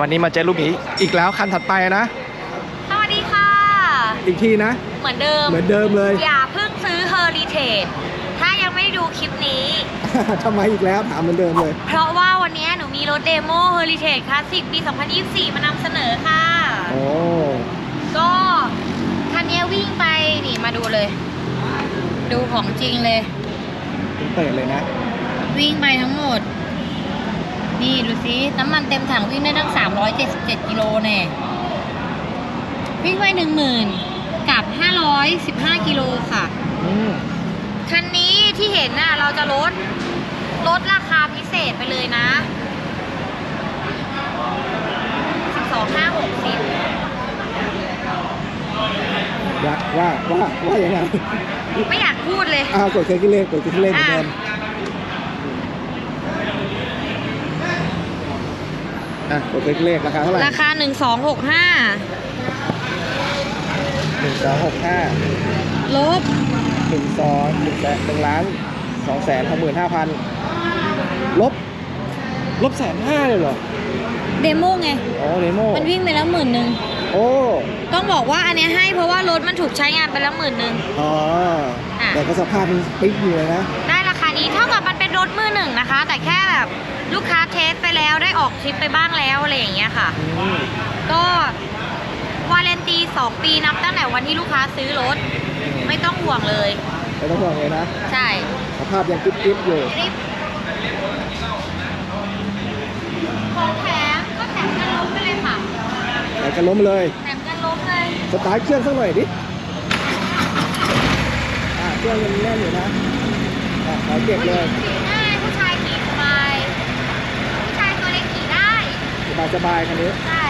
วันนี้มาเจอลูกหมีอีกแล้วคันถัดไปนะ สวัสดีค่ะ อีกทีนะ เหมือนเดิม เหมือนเดิมเลย อย่าเพิ่งซื้อ Heritage ถ้ายังไม่ได้ดูคลิปนี้ ทำไมอีกแล้วถามเหมือนเดิมเลย เพราะว่าวันนี้หนูมีรถเดโม Heritage Classic ปี 2024 มานำเสนอค่ะ โอ้ก็คันนี้วิ่งไปนี่มาดูเลย ดูของจริงเลยคุณเปิดเลยนะ วิ่งไปทั้งหมด นี่ดูสิน้ำมันเต็มถังวิ่งได้ตั้ง 377 กิโลแน่วิ่งไป10,000 กับ 515 กิโลค่ะ อืมคันนี้ที่เห็นน่ะเราจะลด ลดราคาพิเศษไปเลยนะ 12 5 60 ว่าว่าว่าว่ายังไงไม่อยากพูดเลย อ้าวกดเครื่องคิดเลขกดเครื่องคิดเลขเหมือนเดิม อะ กดเครื่องคิดเลขราคาเท่าไหร่ราคา 1265 หนึ่งสองหกห้าลบ หนึ่งสองหนึ่งแสนหนึ่งล้านสองแสนหกหมื่นห้าพันลบ ลบแสนห้าเลยเหรอเดโมไง อ๋อเดโมมันวิ่งไปแล้วหมื่นหนึ่งโอ้ ต้องบอกว่าอันเนี้ยให้เพราะว่ารถมันถูกใช้งานไปแล้วหมื่นหนึ่ง อ๋อ อะ แต่ก็สภาพมันปิ๊กอยู่เลยนะ ได้ราคานี้เท่ากับมันเป็นร ถมือหนึ่งนะคะ แต่แค่แบบลูกค้าเทสไปแล้วได้ออกทริปไปบ้างแล้วอะไรอย่างเงี้ยค่ะ อืมก็วาเลนตี2ปีนับตั้งแต่วันที่ลูกค้าซื้อรถ ไม่ต้องห่วงเลย ไม่ต้องห่วงเลยนะ ใช่สภาพยังกิ๊บกิ๊บอยู่ รีบของแถมก็แถมกันล้มไปเลยค่ะแต่ก็ล้มเลย แถมกันล้มเลยสตาร์ทเครื่องสักหน่อยดิ อ่าเครื่องยังแน่นอยู่นะอะขอเก็บผู้หเลญิยงขี่ง่ายผู้ชายขี่สบาย ผู้ชายตัวเล็กขี่ได้ สบาย สบายๆคันนี้ ใช่